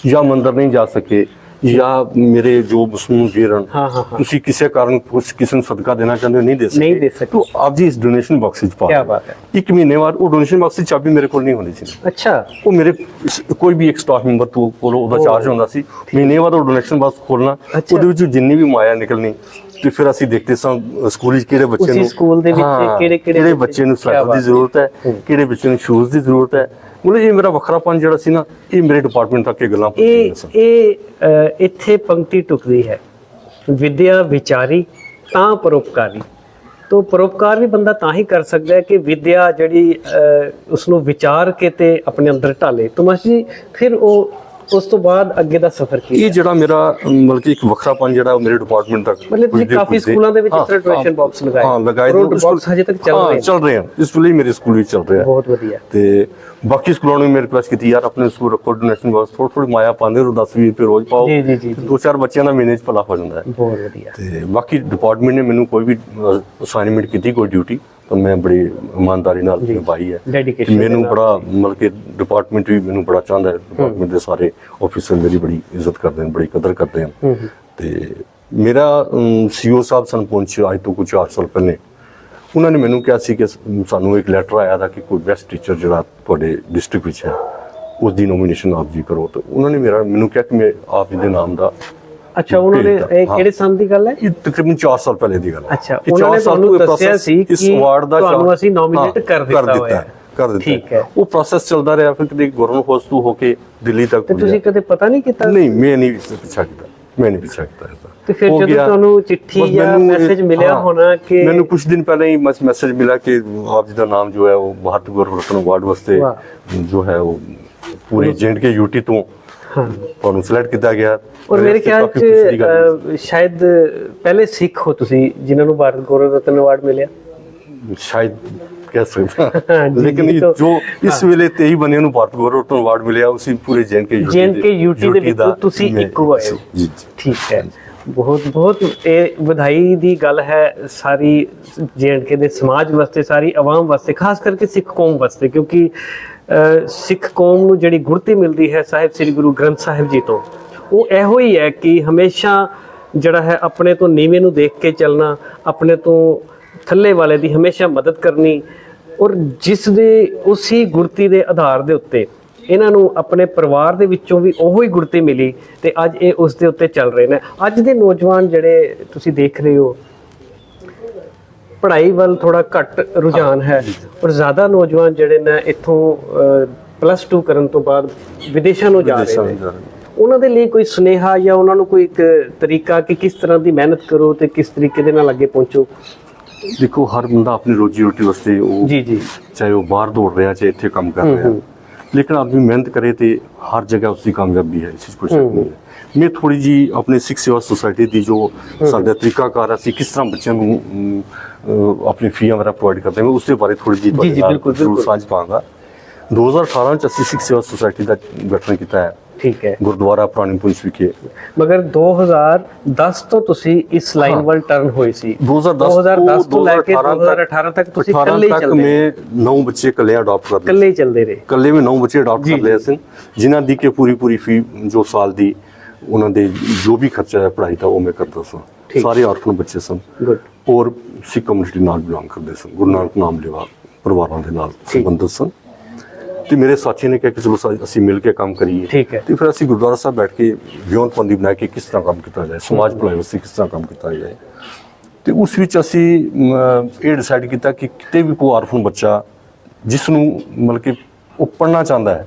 ਜਾਂ ਮੰਦਰ ਨਹੀਂ ਜਾ ਸਕੇ। ਜਾਂ ਮੇਰੇ ਜੋ ਮੁਸਲਿਮ ਵੀਰ ਹਨ ਹਾਂ ਹਾਂ ਹਾਂ। ਤੁਸੀਂ ਕਿਸੇ ਕਾਰਨ ਕੁਛ ਕਿਸੇ ਨੂੰ ਸਦਕਾ ਦੇਣਾ ਚਾਹੁੰਦੇ ਹੋ ਨਹੀਂ ਦੇ ਸਕਦੇ। ਨਹੀਂ ਦੇ ਸਕਦੇ। ਤੋ ਆਪ ਜੀ ਇਸ ਡੋਨੇਸ਼ਨ ਬਾਕਸ ਵਿੱਚ ਪਾ ਕੀ ਦਿਓ। ਬਾਤ ਹੈ। ਇੱਕ ਮਹੀਨੇ ਬਾਅਦ ਉਹ ਡੋਨੇਸ਼ਨ ਬਾਕਸ ਦੀ ਚਾਬੀ ਮੇਰੇ ਕੋਲ ਨਹੀਂ ਹੁੰਦੀ ਸੀ। ਅੱਛਾ। ਉਹ ਮੇਰੇ ਸ- ਕੋਈ ਵੀ ਇੱਕ ਸਟਾਫ ਮੈਂਬਰ ਤੋਂ ਕੋਲੋਂ ਉਹਦਾ ਚਾਰਜ ਹੁੰਦਾ ਸੀ। ਮਹੀਨੇ ਬਾਅਦ ਉਹ ਡੋਨੇਸ਼ਨ ਬਾਕਸ ਖੋਲਣਾ ਅੱਛਾ। ਉਹਦੇ ਵਿੱਚ ਜਿੰਨੀ ਵੀ ਮਾਇਆ ਨਿਕਲਣੀ ਤੇ ਫਿਰ ਅਸੀਂ ਦੇਖਦੇ ਸਾਂ ਸਕੂਲ ਵਿੱਚ ਕਿਹੜੇ ਬੱਚੇ ਉਸੀ ਨੂੰ ਸਕੂਲ ਦੇ ਵਿੱਚ ਹਾਂ, ਕਿਹੜੇ-ਕਿਹੜੇ ਕਿਹੜੇ ਬੱਚੇ- ਬੱਚੇ ਨੂੰ ਕਿਆ ਬਾਤ ਦੀ ਜ਼ਰੂਰਤ ਹੈ ਕਿਹੜੇ ਬੱਚੇ ਨੂੰ ਸ਼ੂਜ਼ ਦੀ ਜ਼ਰੂਰਤ ਹੈ। ਮਤਲਬ ਇਹ ਮੇਰਾ ਵੱਖਰਾਪਨ ਜਿਹੜਾ ਸੀ ਨਾ ਇਹ ਮੇਰੇ ਡਿਪਾਰਟਮੈਂਟ ਤੱਕ ਇਹ ਗੱਲਾਂ ਇਹ ਇਹ ਇੱਥੇ ਪੰਕਤੀ ਟੁਕਦੀ ਹੈ। ਵਿਦਿਆ ਵਿਚਾਰੀ ਤਾਂ ਪਰਉਪਕਾਰੀ। ਤੋ ਪਰਉਪਕਾਰ ਵੀ ਬੰਦਾ ਤਾਂ ਹੀ ਕਰ ਸਕਦਾ ਹੈ ਕਿ ਵਿਦਿਆ ਜਿਹੜੀ ਉਸ ਨੂੰ ਵਿਚਾਰ ਕੇ ਤੇ ਆਪਣੇ ਅੰਦਰ ਢਾਲੇ। ਤੁਮਸ ਜੀ ਫਿਰ ਉਹ ਉਸ ਤੋਂ ਬਾਅਦ ਅੱਗੇ ਦਾ ਸਫ਼ਰ ਕੀ ਇਹ ਜਿਹੜਾ ਮੇਰਾ ਬਲਕਿ ਇੱਕ ਵੱਖਰਾਪਨ ਜਿਹੜਾ ਉਹ ਮੇਰੇ ਡਿਪਾਰਟਮੈਂਟ ਤੱਕ ਮਤਲਬ ਤੁਸੀਂ ਕਾਫੀ ਸਕੂਲਾਂ ਦੇ ਵਿੱਚ ਇਸ ਤਰ੍ਹਾਂ ਹਾਂ, box ਲਗਾਏ। ਹਾਂ ਲਗਾਏ ਨੇ। box ਹਜੇ ਤੱਕ ਚੱਲ ਰਹੇ। ਚੱਲ ਰਹੇ ਹਨ ਇਸ ਵੇਲੇ ਮੇਰੇ ਸਕੂਲ ਵਿੱਚ ਚੱਲ ਰਿਹਾ ਬਹੁਤ ਵਧੀਆ। ਤੇ ਬਾਕੀ ਸਕੂਲਾਂ ਨੂੰ ਵੀ ਮੇਰੇ ਰਿਕੁਐਸਟ ਕੀਤੀ ਯਾਰ ਆਪਣੇ ਸਕੂਲ ਰੱਖੋ ਡੋਨੇਸ਼ਨ ਬਾਕਸ ਥੋੜੀ ਥੋੜੀ ਮਾਇਆ ਪਾਉਂਦੇ ਰਹੋ 10 20 ਰੁਪਏ ਰੋਜ਼ ਪਾਓ। ਜੀ, ਜੀ, ਜੀ, ਤੇ ਦੋ ਚਾਰ ਬੱਚਿਆਂ ਦਾ ਮਹੀਨੇ ਚ ਭਲਾ ਹੋ ਜਾਂਦਾ ਹੈ। ਬਹੁਤ ਵਧੀਆ। ਤੇ ਬਾਕੀ ਡਿਪਾਰਟਮੈਂਟ ਨੇ ਮੈਨੂੰ ਕੋਈ ਵੀ ਅਸਾਈਨਮੈਂਟ ਕੀਤੀ ਕੋਈ ਡਿਊਟੀ ਤਾਂ ਮੈਂ ਬੜੀ ਇਮਾਨਦਾਰੀ ਨਾਲ ਨਿਭਾਈ ਹੈ। ਮੈਨੂੰ। ਬੜਾ ਮਤਲਬ ਕਿ ਡਿਪਾਰਟਮੈਂਟ ਵੀ ਮੈਨੂੰ ਬੜਾ ਚਾਹੁੰਦਾ ਹੈ। ਡਿਪਾਰਟਮੈਂਟ ਦੇ ਸਾਰੇ ਆਫੀਸਰ ਮੇਰੀ ਬੜੀ ਇੱਜ਼ਤ ਕਰਦੇ ਹਨ ਬੜੀ ਕਦਰ ਕਰਦੇ ਹਨ। ਤੇ ਮੇਰਾ ਸੀਓ ਸਾਹਿਬ ਸਨ ਪਹੁੰਚੇ ਅੱਜ ਤੋਂ ਕੁਝ 4 ਸਾਲ ਪਹਿਲੇ। ਉਹਨਾਂ ਨੇ ਮੈਨੂੰ ਕਿਹਾ ਸੀ ਕਿ ਸਾਨੂੰ ਇੱਕ ਲੈਟਰ ਆਇਆ ਦਾ ਕਿ ਕੋਈ ਬੈਸਟ ਟੀਚਰ ਜਿਹੜਾ ਤੁਹਾਡੇ ਡਿਸਟ੍ਰਿਕਟ ਵਿੱਚ ਹੈ ਉਸ ਦੀ ਨੋਮੀਨੇਸ਼ਨ ਆਪ ਜੀ ਕਰੋ। ਤੇ ਉਹਨਾਂ ਨੇ ਮੇਰਾ ਮੈਨੂੰ ਕਿਹਾ ਕਿ ਮੈਂ ਆਪ ਜੀ ਦੇ ਨਾਮ ਦਾ ਅੱਛਾ ਉਹਨਾਂ ਨੇ ਇਹ। ਕਿਹੜੇ ਸੰਨ ਦੀ ਗੱਲ ਹੈ ਇਹ ਤਕਰੀਬਨ 4 ਸਾਲ ਪਹਿਲੇ ਦੀ ਗੱਲ ਹੈ ਅੱਛਾ, ਉਹਨਾਂ ਨੇ ਸਾਲ ਤੁਹਾਨੂੰ ਦੱਸਿਆ ਸੀ ਇਸ ਕਿ ਦਾ ਤੁਹਾਨੂੰ ਅਸੀਂ ਹਾਂ, ਕਰ ਦਿੱਤਾ ਹੋਇਆ ਹੈ। ਕਰ ਦਿੱਤਾ ਠੀਕ ਹੈ। ਉਹ ਪ੍ਰੋਸੈਸ ਚੱਲਦਾ ਰਿਹਾ ਫਿਰ ਕਦੇ ਹਾਊਸ ਤੋਂ ਹੋ ਕੇ ਦਿੱਲੀ ਤੱਕ ਤੇ ਤੁਸੀਂ ਕਦੇ ਪਤਾ ਨਹੀਂ ਕੀਤਾ ਨਹੀਂ ਮੈਂ ਨਹੀਂ ਇਸ ਪਿੱਛਾ ਕੀਤਾ ਮੈਂ ਨਹੀਂ ਪਿੱਛਾ ਕੀਤਾ ਤੇ ਫਿਰ ਜਦੋਂ। ਤੁਹਾਨੂੰ ਚਿੱਠੀ ਜਾਂ ਮੈਸੇਜ ਮਿਲਿਆ ਹੋਣਾ ਕਿ ਮੈਨੂੰ ਕੁਝ ਦਿਨ ਪਹਿਲਾਂ ਹੀ ਮੈਸੇਜ ਮਿਲਾ ਕਿ ਆਪ ਜੀ ਦਾ ਨਾਮ ਜੋ ਹੈ ਉਹ ਭਾਰਤ ਗੌਰਵ ਰਤਨ ਅਵਾਰਡ ਵਾਸਤੇ। ਜੋ ਹੈ ਉਹ ਪੂਰੇ ਜੈਂਡ ਕੇ ਯੂਟੀ ਤੋਂ ਹਾਂ ਤੁਹਾਨੂੰ ਸਿਲੈਕਟ ਕੀਤਾ ਗਿਆ। ਔਰ ਮੇਰੇ ਖਿਆਲ। ਚ ਸ਼ਾਇਦ ਪਹਿਲੇ ਸਿੱਖ ਹੋ ਤੁਸੀਂ ਜਿਨ੍ਹਾਂ ਨੂੰ ਭਾਰਤ ਗੌਰਵ ਰਤਨ ਅਵਾਰਡ ਮਿਲਿਆ। ਸ਼ਾਇਦ ਕਹਿ ਸਕਦਾ ਲੇਕਿਨ ਜੀ, ਇਹ ਤਾਂ- ਜੋ ਇਸ ਵੇਲੇ 23 ਬੰਦਿਆਂ ਨੂੰ ਭਾਰਤ ਗੌਰਵ ਰਤਨ ਅਵਾਰਡ ਮਿਲਿਆ ਉਸੇ ਪੂਰੇ ਜੈਨ ਕੇ JNK UT ਦੇ ਵਿੱਚੋਂ ਤੁਸੀਂ ਇੱਕ ਹੋ। ਜੀ ਠੀਕ ਹੈ। ਬਹੁਤ ਬਹੁਤ ਇਹ ਵਧਾਈ ਦੀ ਗੱਲ ਹੈ ਸਾਰੀ ਜੇਐਨਕੇ ਦੇ ਸਮਾਜ ਵਾਸਤੇ ਸਾਰੀ ਆਵਾਮ ਵਾਸਤੇ ਖਾਸ ਕਰਕੇ ਸਿੱਖ ਕੌਮ ਵਾਸਤੇ ਕਿਉਂਕਿ ਸਿੱਖ ਕੌਮ ਨੂੰ ਜਿਹੜੀ ਗੁਰਤੀ ਮਿਲਦੀ ਹੈ ਸਾਹਿਬ ਸ੍ਰੀ ਗੁਰੂ ਗ੍ਰੰਥ ਸਾਹਿਬ ਜੀ ਤੋਂ, ਉਹ ਇਹੋ ਹੀ ਹੈ ਕਿ ਹਮੇਸ਼ਾ ਜਿਹੜਾ ਹੈ ਆਪਣੇ ਤੋਂ ਨੀਵੇਂ ਨੂੰ ਦੇਖ ਕੇ ਚੱਲਣਾ, ਆਪਣੇ ਤੋਂ ਥੱਲੇ ਵਾਲੇ ਦੀ ਹਮੇਸ਼ਾ ਮਦਦ ਕਰਨੀ ਔਰ ਜਿਸ ਦੇ ਉਸੇ ਗੁਰਤੀ ਦੇ ਆਧਾਰ ਦੇ ਉੱਤੇ ਇਹਨਾਂ ਨੂੰ ਆਪਣੇ ਪਰਿਵਾਰ ਦੇ ਵਿੱਚੋਂ ਵੀ ਉਹੋ ਹੀ ਗੁਰਤੀ ਮਿਲੀ ਤੇ ਅੱਜ ਇਹ ਉਸ ਦੇ ਉੱਤੇ ਚੱਲ ਰਹੇ ਨੇ। ਅੱਜ ਦੇ ਨੌਜਵਾਨ ਜਿਹੜੇ ਤੁਸੀਂ ਦੇਖ ਰਹੇ ਹੋ ਪੜ੍ਹਾਈ ਵੱਲ ਥੋੜਾ ਘੱਟ ਰੁਝਾਨ ਹੈ ਔਰ ਜ਼ਿਆਦਾ ਨੌਜਵਾਨ ਜਿਹੜੇ ਨੇ ਇੱਥੋਂ ਪਲੱਸ 2 ਕਰਨ ਤੋਂ ਬਾਅਦ ਵਿਦੇਸ਼ਾਂ ਨੂੰ ਜਾ ਰਹੇ ਨੇ। ਉਹਨਾਂ ਦੇ ਲਈ ਕੋਈ ਸੁਨੇਹਾ ਜਾਂ ਉਹਨਾਂ ਨੂੰ ਕੋਈ ਇੱਕ ਤਰੀਕਾ ਕਿ ਕਿਸ ਤਰ੍ਹਾਂ ਦੀ ਮਿਹਨਤ ਕਰੋ ਤੇ ਕਿਸ ਤਰੀਕੇ ਦੇ ਨਾਲ ਅੱਗੇ ਪਹੁੰਚੋ? ਦੇਖੋ ਹਰ ਬੰਦਾ ਆਪਣੀ ਰੋਜੀ ਰੋਟੀ ਵਾਸਤੇ ਉਹ ਜੀ ਜੀ। ਚਾਹੇ ਉਹ ਬਾਹਰ ਦੌੜ ਰਿਹਾ ਚਾਹੇ ਇੱਥੇ ਕੰਮ ਕਰ ਰਿਹਾ। ਲੇਕਿਨ ਆਦਮੀ ਮਿਹਨਤ ਕਰੇ ਤੇ ਹਰ ਜਗ੍ਹਾ ਉਸਦੀ ਕਾਮਯਾਬੀ ਹੈ ਇਸ ਵਿੱਚ ਕੋਈ ਸ਼ੱਕ ਨਹੀਂ ਹੈ। ਮੈਂ ਥੋੜੀ ਜੀ ਆਪਣੇ ਸਿੱਖ ਸੇਵਾ ਸੁਸਾਇਟੀ ਦੀ ਜੋ ਸਾਡਾ ਤਰੀਕਾਕਾਰ ਅਸੀਂ ਕਿਸ ਤਰ੍ਹਾਂ ਬੱਚਿਆਂ ਨੂੰ ਆਪਣੀ ਫੀਆਂ ਵਗੈਰਾ ਪ੍ਰੋਵਾਈਡ ਕਰਦੇ ਹਾਂ ਉਸ ਦੇ ਬਾਰੇ ਥੋੜੀ ਜੀ ਜੀ, ਬਿਲਕੁਲ, ਬਿਲਕੁਲ। ਸਾਂਝ ਪਾਵਾਂਗਾ। 2018 ਚ ਅਸੀਂ ਸਿੱਖ ਸੇਵਾ ਸੁਸਾਇਟੀ ਦਾ ਗਠਨ ਕੀਤਾ ਹੈ। ਠੀਕ ਹੈ। ਗੁਰਦੁਆਰਾ ਪੁਰਾਣੀ ਪੁੰਛ ਵਿਖੇ। ਮਗਰ 2010 ਤੋਂ ਤੁਸੀਂ ਇਸ ਲਾਈਨ ਵੱਲ ਟਰਨ ਹੋਏ ਸੀ। 2010 2010 ਤੋਂ ਲੈ ਕੇ 2018 ਤੱਕ 2018 ਤੱਕ ਤੁਸੀਂ 18 ਇਕੱਲੇ ਹੀ ਤੱਕ ਚੱਲਦੇ ਮੈਂ ਨੌ ਬੱਚੇ ਇਕੱਲੇ ਅਡਾਪਟ ਕਰ ਲਏ ਇਕੱਲੇ ਚੱਲਦੇ ਰਹੇ। ਇਕੱਲੇ ਮੈਂ ਨੌ ਬੱਚੇ ਅਡਾਪਟ ਕਰ ਲਏ ਸਨ ਜਿਨ੍ਹਾਂ ਦੀ ਕਿ ਪੂਰੀ ਪੂਰੀ ਫੀ ਜੋ ਸਾਲ ਦੀ ਉਹਨਾਂ ਦੇ ਜੋ ਵੀ ਖਰਚਾ ਹੈ ਪੜ੍ਹਾਈ ਦਾ ਉਹ ਮੈਂ ਕਰਦਾ ਸਾਂ। ਸਾਰੇ ਆਰਫਨ ਬੱਚੇ ਸਨ। ਗੁੱਡ ਔਰ ਸਿੱਖ ਕਮਿਊਨਿਟੀ ਨਾਲ ਬਿਲੋਂਗ ਕਰਦੇ ਸਨ। ਗੁਰੂ ਨਾਨਕ ਨਾਮ ਲੈਵਾ ਪਰਿਵਾਰਾਂ ਦੇ ਨਾਲ ਸੰਬੰਧਿਤ ਸਨ। ਤੇ ਮੇਰੇ ਸਾਥੀ ਨੇ ਕਿਹਾ ਕਿ ਚਲੋ ਅਸੀਂ ਮਿਲ ਕੇ ਕੰਮ ਕਰੀਏ। ਠੀਕ ਹੈ। ਤੇ ਫਿਰ ਅਸੀਂ ਗੁਰਦੁਆਰਾ ਸਾਹਿਬ ਬੈਠ ਕੇ ਵਿਉਂਤਬੰਦੀ ਬਣਾ ਕੇ ਕਿਸ ਤਰ੍ਹਾਂ ਕੰਮ ਕੀਤਾ ਜਾਏ ਸਮਾਜ ਭਲਾਈ ਵਾਸਤੇ ਕਿਸ ਤਰ੍ਹਾਂ ਕੰਮ ਕੀਤਾ ਜਾਏ। ਤੇ ਉਸ ਵਿੱਚ ਅਸੀਂ ਇਹ ਡਿਸਾਈਡ ਕੀਤਾ ਕਿ ਕਿਤੇ ਵੀ ਕੋਈ ਆਰਫਨ ਬੱਚਾ ਜਿਸ ਨੂੰ ਮਤਲਬ ਕਿ ਉਹ ਪੜ੍ਹਨਾ ਚਾਹੁੰਦਾ ਹੈ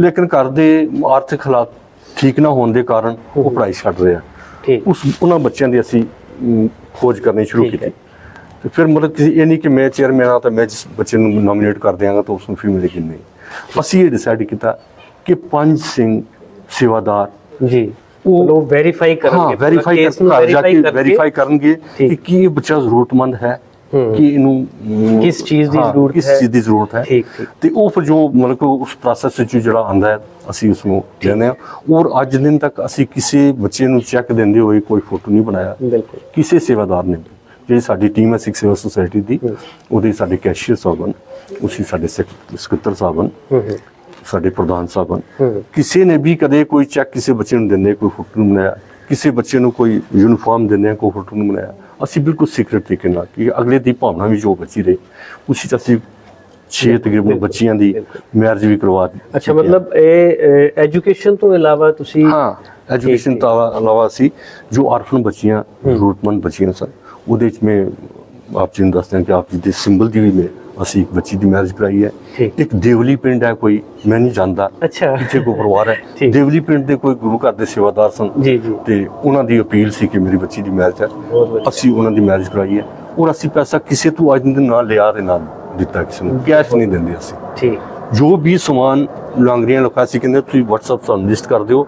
ਲੇਕਿਨ ਘਰ ਦੇ ਆਰਥਿਕ ਹਾਲਾਤ ਠੀਕ ਨਾ ਹੋਣ ਦੇ ਕਾਰਨ ਉਹ ਪੜ੍ਹਾਈ ਛੱਡ ਰਿਹਾ। ਉਸ ਉਹਨਾਂ ਬੱਚਿਆਂ ਦੀ ਅਸੀਂ ਖੋਜ ਕਰਨੀ ਸ਼ੁਰੂ। ਕੀਤੀ ਤੇ ਫਿਰ ਮਤਲਬ ਕਿਸੇ ਇਹ ਨਹੀਂ ਕਿ ਮੈਂ ਚੇਅਰਮੈਨ ਆ ਤਾਂ ਮੈਂ ਜਿਸ ਬੱਚੇ ਨੂੰ ਨੋਮੀਨੇਟ ਕਰ ਦਿਆਂਗਾ ਤਾਂ ਉਸ ਨੂੰ ਫੀ ਮਿਲੇਗੀ ਨਹੀਂ ਅਸੀਂ ਇਹ ਡਿਸਾਈਡ ਕੀਤਾ ਕਿ ਪੰਜ ਸਿੰਘ ਸੇਵਾਦਾਰ ਜੀ ਉਹ- ਉਹ ਵੈਰੀਫਾਈ ਕਰਨਗੇ ਹਾਂ ਵੈਰੀਫਾਈ case ਨੂੰ ਕਰ ਜਾ verify ਕੇ ਕਰਕੇ ਵੈਰੀਫਾਈ ਕਰਨਗੇ। ਕਿ ਕੀ ਬੱਚਾ ਜ਼ਰੂਰਤਮੰਦ ਹੂੰ। ਕਿ ਇਹਨੂੰ ਕਿਸ ਚੀਜ਼ ਦੀ ਹਾਂ, ਜ਼ਰੂਰਤ ਕਿਸ ਹੈ। ਚੀਜ਼ ਦੀ ਜ਼ਰੂਰਤ ਹੈ। ਠੀਕ, ਠੀਕ। ਤੇ ਉਹ ਫਿਰ ਜੋ ਮਤਲਬ ਕਿ ਉਸ ਪ੍ਰੋਸੈਸ ਵਿੱਚ ਜਿਹੜਾ ਆਂਦਾ ਹੈ ਅਸੀਂ ਉਸ ਨੂੰ ਲੈਂਦੇ ਹਾਂ। ਔਰ ਅੱਜ ਦਿਨ ਤੱਕ ਅਸੀਂ ਕਿਸੇ ਬੱਚੇ ਨੂੰ ਚੈੱਕ ਦਿੰਦੇ ਹੋਏ ਕੋਈ ਫੋਟੋ ਨਹੀਂ ਬਣਾਇਆ। ਬਿਲਕੁਲ। ਕਿਸੇ ਸੇਵਾਦਾਰ ਨੇ। ਜਿਹੜੀ ਸਾਡੀ ਟੀਮ ਹੈ ਸਿੱਖ ਸੇਵਾ ਸੁਸਾਇਟੀ ਦੀ ਉਹਦੇ ਸਾਡੇ ਕੈਸ਼ੀਅਰ ਸਾਹਿਬਾਨ ਉਸੇ ਸਾਡੇ ਸੈਕ- ਸਕੱਤਰ ਸਾਹਿਬਾਨ ਸਾਡੇ ਪ੍ਰਧਾਨ ਸਾਹਿਬਾਨ। ਕਿਸੇ ਨੇ ਵੀ ਕਦੇ ਕੋਈ ਚੈੱਕ ਕਿਸੇ ਬੱਚੇ ਨੂੰ ਦਿੰਦੇ ਕੋਈ ਫੋਟੋ ਨੂੰ ਬਣਾਇਆ। ਕਿਸੇ ਬੱਚੇ ਨੂੰ ਕੋਈ ਯੂਨੀਫਾਰਮ ਦਿੰਦੇ ਆ, ਕੋਈ ਨੂੰ ਬਣਾਇਆ ਅਸੀਂ ਬਿਲਕੁਲ ਸੀਕ੍ਰੀਟ ਤਰੀਕੇ ਨਾਲ ਕਿ ਅਗਲੇ ਦੀ ਭਾਵਨਾ ਵੀ ਜੋ ਬੱਚੀ ਰਹੀ ਉਸੇ ਚ ਅਸੀਂ ਛੇ ਤਕਰੀਬਨ ਬੱਚੀਆਂ ਦੀ ਮੈਰਿਜ ਵੀ ਕਰਵਾ ਦਿੱਤੀ ਅੱਛਾ ਮਤਲਬ ਇਹ ਐਜੂਕੇਸ਼ਨ ਤੋਂ ਇਲਾਵਾ ਤੁਸੀਂ ਹਾਂ ਐਜੂਕੇਸ਼ਨ ਤੋਂ ਇਲਾਵਾ ਅਸੀਂ ਜੋ ਆਰਫਨ ਬੱਚੀਆਂ ਜ਼ਰੂਰਤਮੰਦ ਬੱਚੀਆਂ ਸਨ ਉਹਦੇ ਚ ਮੈਂ ਆਪ ਜੀ ਨੂੰ ਦੱਸਦਾ ਕਿ ਆਪ ਜੀ ਦੇ ਸਿੰਬਲ ਦੀ ਵੀ ਮੈਂ ਅਸੀਂ ਇੱਕ ਬੱਚੀ ਦੀ ਮੈਰਿਜ ਕਰਾਈ ਹੈ। ਇੱਕ ਦੇਵਲੀ ਪਿੰਡ ਹੈ ਕੋਈ ਮੈਂ ਨਹੀਂ ਜਾਣਦਾ। ਅੱਛਾ। ਇੱਥੇ ਕੋਈ ਪਰਿਵਾਰ ਹੈ। ਦੇਵਲੀ ਪਿੰਡ ਦੇ ਕੋਈ ਗੁਰੂ ਘਰ ਦੇ ਸੇਵਾਦਾਰ ਸਨ। ਜੀ ਜੀ। ਤੇ ਉਹਨਾਂ ਦੀ ਅਪੀਲ ਸੀ ਕਿ ਮੇਰੀ ਬੱਚੀ ਦੀ ਮੈਰਿਜ ਹੈ। ਅਸੀਂ ਉਹਨਾਂ ਦੀ ਮੈਰਿਜ ਕਰਾਈ ਹੈ। ਔਰ ਅਸੀਂ ਪੈਸਾ ਕਿਸੇ ਤੋਂ ਅੱਜ ਦਿਨ ਨਾਲ ਲਿਆ ਤੇ ਨਾ ਦਿੱਤਾ ਕਿਸੇ ਨੂੰ। ਕੈਸ਼ ਨਹੀਂ ਦਿੰਦੇ ਅਸੀਂ। ਠੀਕ। ਜੋ ਵੀ ਸਮਾਨ ਲਾਂਗਰੀਆਂ ਲਿਖਾ ਸੀ ਕਹਿੰਦੇ ਤੁਸੀਂ WhatsApp ਸਾਨੂੰ ਲਿਸਟ ਕਰ ਦਿਓ।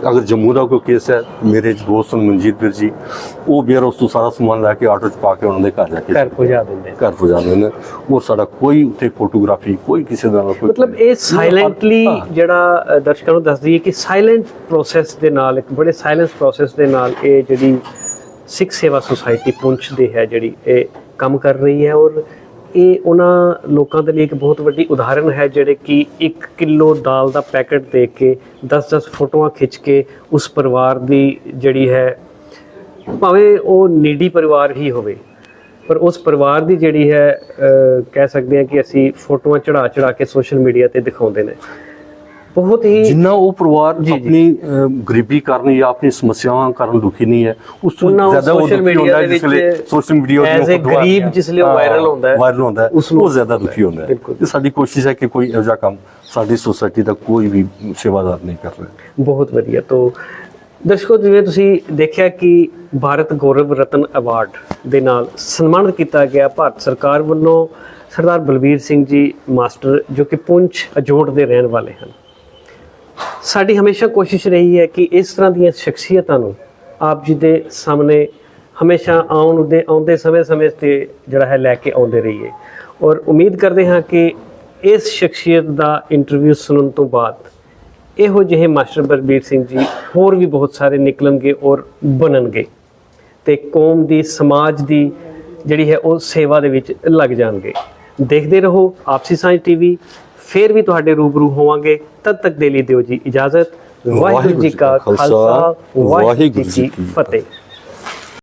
ਅਗਰ ਜੰਮੂ ਦਾ ਕੋਈ ਕੇਸ ਹੈ ਮੇਰੇ ਦੋਸਤ ਮਨਜੀਤ ਵੀਰ ਜੀ ਉਹ ਬੇਰ ਉਸ ਤੋਂ ਸਾਰਾ ਸਮਾਨ ਲੈ ਕੇ ਆਟੋ 'ਚ ਪਾ ਕੇ ਉਹਨਾਂ ਦੇ ਘਰ ਜਾ ਕੇ ਘਰ ਪਹੁੰਚਾ ਦਿੰਦੇ ਘਰ ਪਹੁੰਚਾਉਂਦੇ ਨੇ। ਉਹ ਸਾਡਾ ਕੋਈ ਉੱਥੇ ਫੋਟੋਗ੍ਰਾਫੀ ਕੋਈ ਕਿਸੇ ਦਾ ਕੋਈ ਮਤਲਬ ਇਹ ਸਾਇਲੈਂਟਲੀ ਜਿਹੜਾ ਦਰਸ਼ਕਾਂ ਨੂੰ ਦੱਸਦੀ ਹੈ ਕਿ ਸਾਇਲੈਂਟ ਪ੍ਰੋਸੈਸ ਦੇ ਨਾਲ ਇੱਕ ਬੜੇ ਸਾਇਲੈਂਸ ਪ੍ਰੋਸੈਸ ਦੇ ਨਾਲ ਇਹ ਜਿਹੜੀ ਸਿੱਖ ਸੇਵਾ ਸੁਸਾਇਟੀ ਪੁੰਛ ਦੇ ਹੈ ਜਿਹੜੀ ਇਹ ਕੰਮ ਕਰ ਰਹੀ ਹੈ ਔਰ ਇਹ ਉਹਨਾਂ ਲੋਕਾਂ ਦੇ ਲਈ ਇੱਕ ਬਹੁਤ ਵੱਡੀ ਉਦਾਹਰਣ ਹੈ ਜਿਹੜੇ ਕਿ 1 ਕਿਲੋ ਦਾਲ ਦਾ ਪੈਕੇਟ ਦੇ ਕੇ 10-10 ਫੋਟੋਆਂ ਖਿੱਚ ਕੇ ਉਸ ਪਰਿਵਾਰ ਦੀ ਜਿਹੜੀ ਹੈ, ਭਾਵੇਂ ਉਹ ਨੀਡੀ ਪਰਿਵਾਰ ਹੀ ਹੋਵੇ, ਪਰ ਉਸ ਪਰਿਵਾਰ ਦੀ ਜਿਹੜੀ ਹੈ ਕਹਿ ਸਕਦੇ ਹਾਂ ਕਿ ਅਸੀਂ ਫੋਟੋਆਂ ਚੜਾ ਚੜਾ ਕੇ ਸੋਸ਼ਲ ਮੀਡੀਆ ਤੇ ਦਿਖਾਉਂਦੇ ਨੇ। ਬਹੁਤ ਹੀ ਜਿੰਨਾ ਉਹ ਪਰਿਵਾਰ। ਆਪਣੀ ਗਰੀਬੀ ਕਾਰਨ ਜਾਂ ਆਪਣੀ ਸਮੱਸਿਆਵਾਂ ਕਾਰਨ ਦੁਖੀ ਨਹੀਂ ਹੈ ਉਸ ਤੋਂ ਉਹ ਜ਼ਿਆਦਾ ਉਹ ਦੁਖੀ ਹੁੰਦਾ ਦੇ ਜਿਸ ਵਿੱਚ ਸੋਸ਼ਲ ਮੀਡੀਆ as a ਗਰੀਬ ਜਿਸ ਉਹ viral ਹੁੰਦਾ ਹੈ, ਵਾਇਰਲ ਹੁੰਦਾ ਹੈ ਉਹ ਜ਼ਿਆਦਾ ਦੁਖੀ ਹੁੰਦਾ ਹੈ। ਤੇ ਸਾਡੀ ਕੋਸ਼ਿਸ਼ ਹੈ ਕਿ ਕੋਈ ਇਹੋ ਜਿਹਾ ਕੰਮ ਸਾਡੀ ਸੋਸਾਇਟੀ ਦਾ ਕੋਈ ਵੀ ਸੇਵਾਦਾਰ ਨਹੀਂ ਕਰ ਰਿਹਾ। ਬਹੁਤ ਵਧੀਆ। ਤੋਂ ਦਰਸ਼ਕੋ ਜਿਵੇਂ ਤੁਸੀਂ ਦੇਖਿਆ ਕਿ ਭਾਰਤ ਗੌਰਵ ਰਤਨ ਅਵਾਰਡ ਦੇ ਨਾਲ ਸਨਮਾਨਿਤ ਕੀਤਾ ਗਿਆ ਭਾਰਤ ਸਰਕਾਰ ਵੱਲੋਂ ਸਰਦਾਰ ਬਲਬੀਰ ਸਿੰਘ ਜੀ ਮਾਸਟਰ ਜੋ ਕਿ ਪੁੰਛ ਅਜੋੜ ਦੇ ਰਹਿਣ ਵਾਲੇ ਹਨ। ਸਾਡੀ ਹਮੇਸ਼ਾ ਕੋਸ਼ਿਸ਼ ਰਹੀ ਹੈ ਕਿ ਇਸ ਤਰ੍ਹਾਂ ਦੀਆਂ ਸ਼ਖਸੀਅਤਾਂ ਨੂੰ ਆਪ ਜੀ ਦੇ ਸਾਹਮਣੇ ਹਮੇਸ਼ਾ ਆਉਣ ਦੇ, ਆਉਂਦੇ ਸਮੇਂ-ਸਮੇਂ ਤੇ ਜਿਹੜਾ ਹੈ ਲੈ ਕੇ ਆਉਂਦੇ ਰਹੀਏ। ਔਰ ਉਮੀਦ ਕਰਦੇ ਹਾਂ ਕਿ ਇਸ ਸ਼ਖਸੀਅਤ ਦਾ ਇੰਟਰਵਿਊ ਸੁਣਨ ਤੋਂ ਬਾਅਦ ਇਹੋ ਜਿਹੇ ਮਾਸਟਰ ਬਲਬੀਰ ਸਿੰਘ ਜੀ ਹੋਰ ਵੀ ਬਹੁਤ ਸਾਰੇ ਨਿਕਲਣਗੇ ਔਰ ਬਣਨਗੇ ਤੇ ਕੌਮ ਦੀ, ਸਮਾਜ ਦੀ ਜਿਹੜੀ ਹੈ ਉਹ ਸੇਵਾ ਦੇ ਵਿੱਚ ਲੱਗ ਜਾਣਗੇ। ਦੇਖਦੇ ਰਹੋ, ਆਪਸੀ ਸਾਂਝ ਟੀਵੀ ਫੇਰ ਵੀ ਤੁਹਾਡੇ ਰੂਬਰੂ ਹੋਵਾਂਗੇ। ਤਦ ਤੱਕ ਦੇ ਲਈ ਦਿਓ ਜੀ ਇਜਾਜ਼ਤ। ਵਾਹਿਗੁਰੂ ਜੀ ਕਾ ਖਾਲਸਾ ਵਾਹਿਗੁਰੂ ਜੀ ਕੀ ਫਤਿਹ।